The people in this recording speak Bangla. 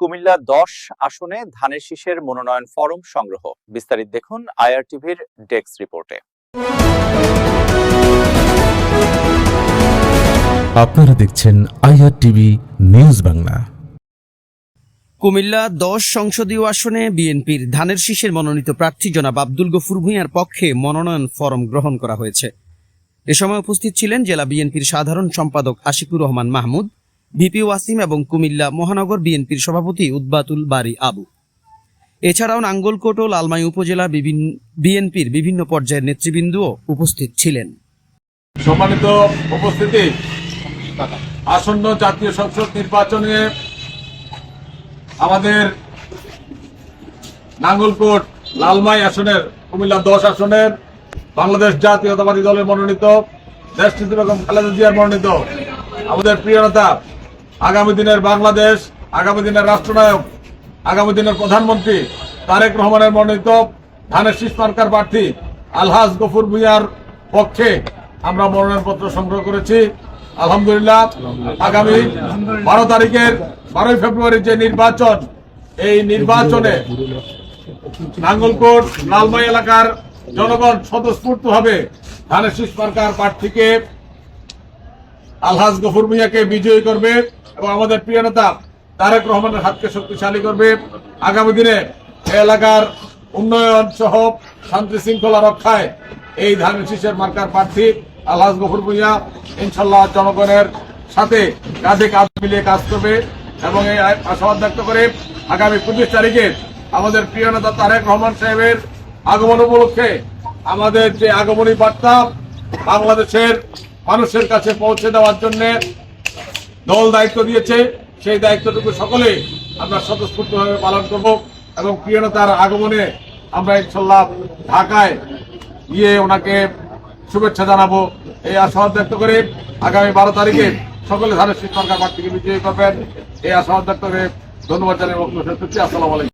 কুমিল্লা দশ আসনে ধানের শীষের মনোনয়ন ফরম সংগ্রহ। বিস্তারিত দেখুন আইআর টিভির ডেস্ক রিপোর্টে। আপনারা দেখছেন IR TV news Bangla. Comilla দশ সংসদীয় আসনে বিএনপির ধানের শীষের মনোনীত প্রার্থী জনাব আব্দুল গফুর ভূঁইয়ার পক্ষে মনোনয়ন ফরম গ্রহণ করা হয়েছে। এ সময় উপস্থিত ছিলেন জেলা বিএনপির সাধারণ সম্পাদক আশিকুর রহমান মাহমুদ ভিপি ওয়াসিম এবং কুমিল্লা মহানগর বিএনপির সভাপতি উদ্বাতুল বারি আবু। এছাড়াও নাঙ্গলকোট ও লালমাই উপজেলা বিভিন্ন বিএনপির বিভিন্ন পর্যায়ের নেতৃবৃন্দও উপস্থিত ছিলেন। সম্মানিত উপস্থিতি, আসন্ন জাতীয় সংসদ নির্বাচনে আমাদের নাঙ্গলকোট লালমাই আসনের, কুমিল্লা দশ আসনের, বাংলাদেশ জাতীয়তাবাদী দলের মনোনীত, দেশটিতে বেগম খালেদা জিয়ার মনোনীত, আমাদের প্রিয় নেতা আগামী দিনের বাংলাদেশ, আগামী দিনের রাষ্ট্রনায়ক, আগামী দিনের প্রধানমন্ত্রী তারেক রহমানের মনোনীত ধানের শীষ মার্কার প্রার্থী আলহাজ গফুর ভুইয়ার পক্ষে আমরা মনোনয়নপত্র সংগ্রহ করেছি। আলহামদুলিল্লাহ, আগামী বারো তারিখের বারোই ফেব্রুয়ারি যে নির্বাচন, এই নির্বাচনে নাঙ্গলকোট, লালমাই এলাকার জনগণ স্বতঃস্ফূর্ত ভাবে ধানের শীষ মার্কার প্রার্থীকে আলহাজ গফুর মিয়াকে বিজয়ী করবে। এবং আমাদের প্রিয় নেতা তারেক রহমানের হাতকে শক্তিশালী করবে। আগামী দিনে এলাকার উন্নয়ন সহ শান্তি শৃঙ্খলা রক্ষায় এই ধানের শীষের মার্কার প্রার্থী আলহাজ গফুর ভুইয়া ইনশাল্লাহ জনগণের সাথে কাঁধে কাঁধ মিলিয়ে কাজ করবে এবং এই আশাবাদ ব্যক্ত করে আগামী পঁচিশ তারিখে আমাদের প্রিয় নেতা তারেক রহমান সাহেবের আগমন উপলক্ষে আমাদের যে আগমনী বার্তা বাংলাদেশের মানুষের কাছে পৌঁছে দেওয়ার জন্য দল দায়িত্ব দিয়েছে, সেই দায়িত্বটুকু সকলে আমরা স্বতঃস্ফূর্তভাবে পালন করব এবং প্রিয় নেতার আগমনে আমরা ইনশাল্লাহ ঢাকায় গিয়ে ওনাকে শুভেচ্ছা জানাব। এই আশাবাদ ব্যক্ত করে আগামী বারো তারিখে সকলে ধানের শীত সরকার থেকে বিজয়ী করবেন। এই আশাবাদ ব্যক্ত করে ধন্যবাদ জানাই বক্তব্য শেষ করছি। আলাইকুম।